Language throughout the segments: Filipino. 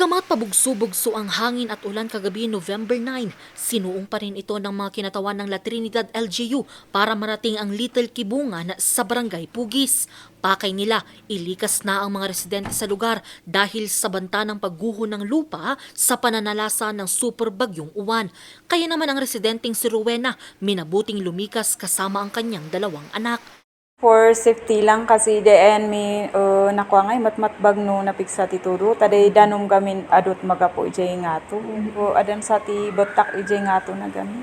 Bagamat pabugso-bugso ang hangin at ulan kagabi November 9, sinuong pa rin ito ng mga kinatawan ng La Trinidad LGU para marating ang Little Kibungan sa Barangay Pugis. Pakay nila, ilikas na ang mga residente sa lugar dahil sa banta ng pagguho ng lupa sa pananalasa ng super bagyong uwan. Kaya naman ang residenteng si Rowena, minabuting lumikas kasama ang kanyang dalawang anak. For safety lang kasi DN mi uh, nakuha ngay matmatbag no napiksa ti turo taday danom gamin adot magapo ijay ngato o adan sa ti batak ijay ngato na gami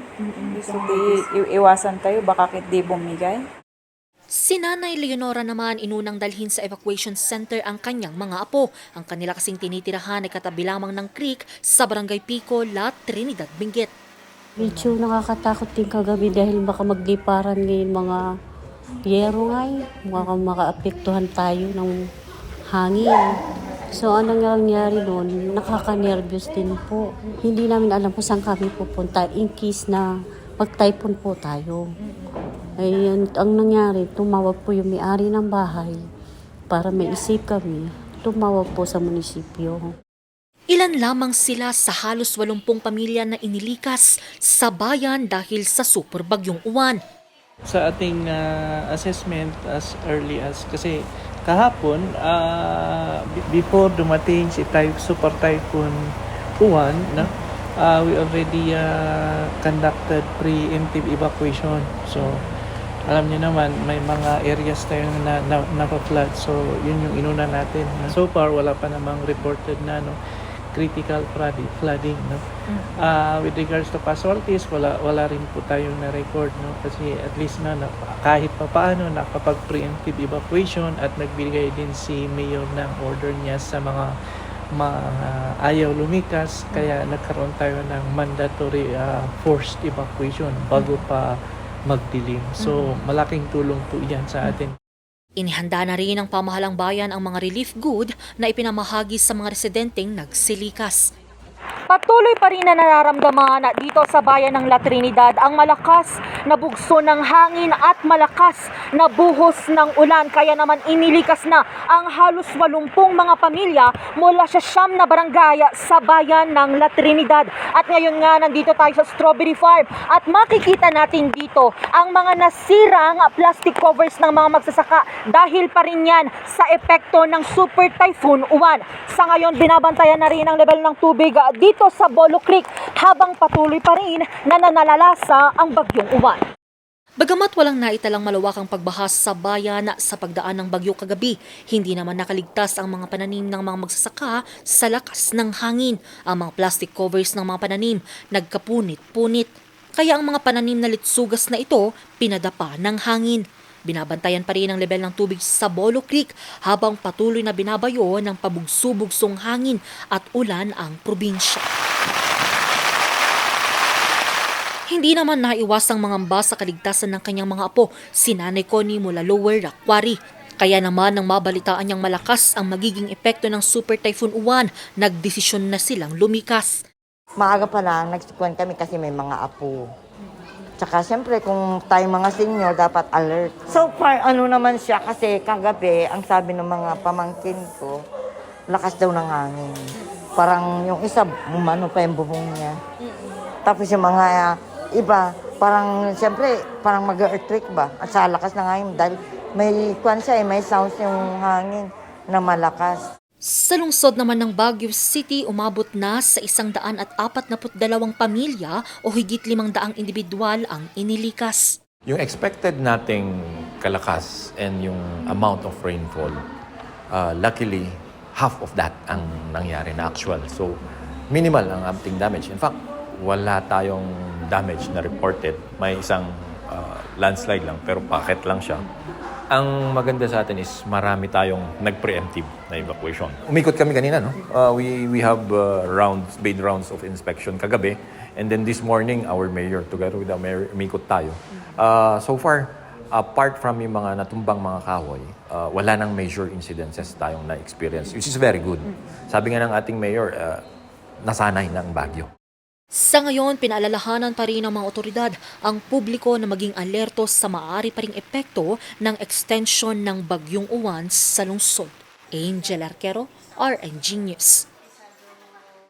so ti i- iwasan tayo baka kit di bumigay. Si Nanay Leonora naman inunang dalhin sa evacuation center ang kanyang mga apo. Ang kanila kasing tinitirahan ay katabi lamang ng creek sa Barangay Pico, La Trinidad, Benguet. Medyo nakakatakot din kagabi dahil baka magliparan ngayon mga yero nga eh. Baka makaapektuhan tayo ng hangin. So, anong nangyari noon? Nakaka-nervous din po. Hindi namin alam kung saan kami pupunta in case na mag-typhoon po tayo. Ayun, ang nangyari, tumawag po yung may-ari ng bahay para may isip kami. Tumawag po sa munisipyo. Ilan lamang sila sa halos 80 pamilya na inilikas sa bayan dahil sa super bagyong uwan. Sa ating ah, assessment as early as kasi kahapon ah, be- before dumating si type super typhoon Uwan na ah, we already ah, conducted preemptive evacuation. So alam niyo naman may mga areas tayo na, na napa-flood. So yun yung inuna natin so far wala pa namang reported na no critical flooding, flooding no? Ah, with regards to casualties, wala wala rin po tayong na-record no? Kasi at least na, na kahit pa paano nakapag preemptive evacuation at nagbigay din si mayor ng order niya sa mga mga ayaw lumikas. Kaya nagkaroon tayo ng mandatory ah, forced evacuation bago pa magdilim. So malaking tulong po 'yan sa atin. Inihanda na rin ng pamahalang bayan ang mga relief good na ipinamahagi sa mga residenteng nagsilikas. Patuloy pa rin na nararamdaman dito sa bayan ng La Trinidad ang malakas na bugso ng hangin at malakas na buhos ng ulan. Kaya naman inilikas na ang halos 80 mga pamilya mula sa siyam na barangay sa bayan ng La Trinidad. At ngayon nga nandito tayo sa Strawberry Farm at makikita natin dito ang mga nasirang plastic covers ng mga magsasaka dahil pa rin yan sa epekto ng Super Typhoon Uwan. Sa ngayon, binabantayan na rin ang level ng tubig dito sa Bolo Creek habang patuloy pa rin na nananalasa ang bagyong uwan. Bagamat walang naitalang malawakang pagbahas sa bayan sa pagdaan ng bagyo kagabi, hindi naman nakaligtas ang mga pananim ng mga magsasaka sa lakas ng hangin. Ang mga plastic covers ng mga pananim nagkapunit-punit. Kaya ang mga pananim na litsugas na ito pinadapa ng hangin. Binabantayan pa rin ang level ng tubig sa Bolo Creek habang patuloy na binabayo ng pabugso-bugsong hangin at ulan ang probinsya. Hindi naman naiwasang mangamba sa kaligtasan ng kanyang mga apo, si Nanay Connie mula Lower Rakwari. Kaya naman nang mabalitaan niyang malakas ang magiging epekto ng Super Typhoon Uwan, nagdesisyon na silang lumikas. Maaga pa lang, nagsikwan kami kasi may mga apo. Tsaka siyempre kung tayo mga senior, dapat alert. So far, ano naman siya kasi kagabi, ang sabi ng mga pamangkin ko, lakas daw ng hangin. Parang yung isa, umano pa yung bubong niya. Tapos yung mga ah, iba, parang siyempre, parang mag-earthquake ba? At sa lakas ng hangin dahil may kwan siya, eh, may sounds yung hangin na malakas. Sa lungsod naman ng Baguio City, umabot na sa isang daan at apat na dalawang pamilya o higit limang daang individual ang inilikas. Yung expected nating kalakas and yung amount of rainfall, uh, luckily, half of that ang nangyari na actual. So, minimal ang ating damage. In fact, wala tayong damage na reported. May isang uh, landslide lang, pero packet lang siya. Ang maganda sa atin is marami tayong nag-preemptive na evacuation. Umikot kami kanina, no? Uh, we, we have uh, rounds, paid rounds of inspection kagabi. And then this morning, our mayor, together with the mayor, umikot tayo. Uh, so far, apart from yung mga natumbang mga kahoy, uh, wala nang major incidences tayong na-experience, which is very good. Sabi nga ng ating mayor, uh, nasanay na ang Baguio. Sa ngayon, pinaalalahanan pa rin ng mga otoridad ang publiko na maging alerto sa maaari pa ring epekto ng extension ng bagyong uwan sa lungsod. Angel Arquero, RNG News.